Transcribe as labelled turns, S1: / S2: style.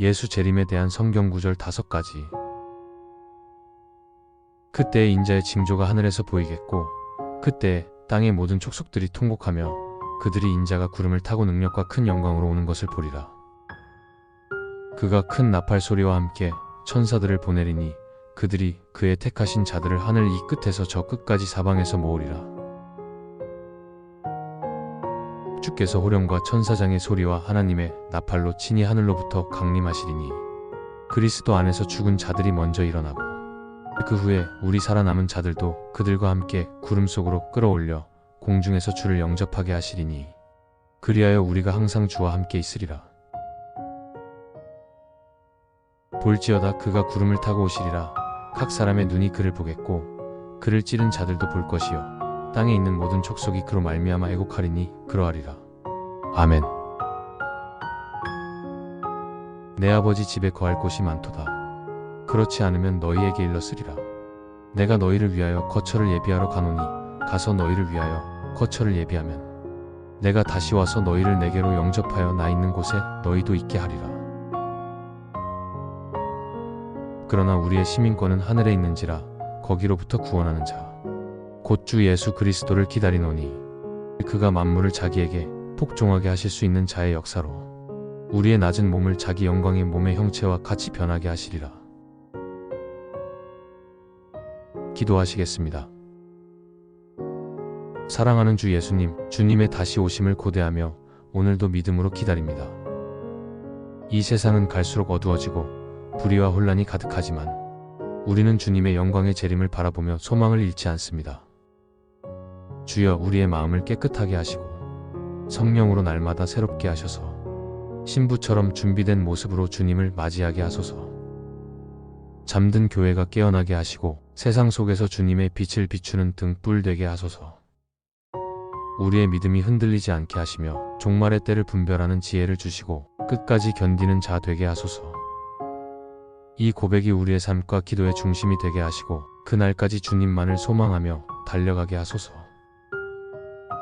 S1: 예수 재림에 대한 성경 구절 다섯 가지. 그때 인자의 징조가 하늘에서 보이겠고, 그때 땅의 모든 촉속들이 통곡하며 그들이 인자가 구름을 타고 능력과 큰 영광으로 오는 것을 보리라. 그가 큰 나팔 소리와 함께 천사들을 보내리니 그들이 그의 택하신 자들을 하늘 이 끝에서 저 끝까지 사방에서 모으리라. 주께서 호령과 천사장의 소리와 하나님의 나팔로 친히 하늘로부터 강림하시리니 그리스도 안에서 죽은 자들이 먼저 일어나고 그 후에 우리 살아남은 자들도 그들과 함께 구름 속으로 끌어올려 공중에서 주를 영접하게 하시리니 그리하여 우리가 항상 주와 함께 있으리라. 볼지어다 그가 구름을 타고 오시리라. 각 사람의 눈이 그를 보겠고 그를 찌른 자들도 볼 것이요 땅에 있는 모든 촉속이 그로 말미암아 애곡하리니 그러하리라. 아멘. 내 아버지 집에 거할 곳이 많도다. 그렇지 않으면 너희에게 일렀으리라. 내가 너희를 위하여 거처를 예비하러 가노니 가서 너희를 위하여 거처를 예비하면 내가 다시 와서 너희를 내게로 영접하여 나 있는 곳에 너희도 있게 하리라. 그러나 우리의 시민권은 하늘에 있는지라 거기로부터 구원하는 자 곧 주 예수 그리스도를 기다리노니 그가 만물을 자기에게 복종하게 하실 수 있는 자의 역사로 우리의 낮은 몸을 자기 영광의 몸의 형체와 같이 변하게 하시리라. 기도하시겠습니다. 사랑하는 주 예수님, 주님의 다시 오심을 고대하며 오늘도 믿음으로 기다립니다. 이 세상은 갈수록 어두워지고 불의와 혼란이 가득하지만 우리는 주님의 영광의 재림을 바라보며 소망을 잃지 않습니다. 주여 우리의 마음을 깨끗하게 하시고 성령으로 날마다 새롭게 하셔서 신부처럼 준비된 모습으로 주님을 맞이하게 하소서. 잠든 교회가 깨어나게 하시고 세상 속에서 주님의 빛을 비추는 등불 되게 하소서. 우리의 믿음이 흔들리지 않게 하시며 종말의 때를 분별하는 지혜를 주시고 끝까지 견디는 자 되게 하소서. 이 고백이 우리의 삶과 기도의 중심이 되게 하시고 그날까지 주님만을 소망하며 달려가게 하소서.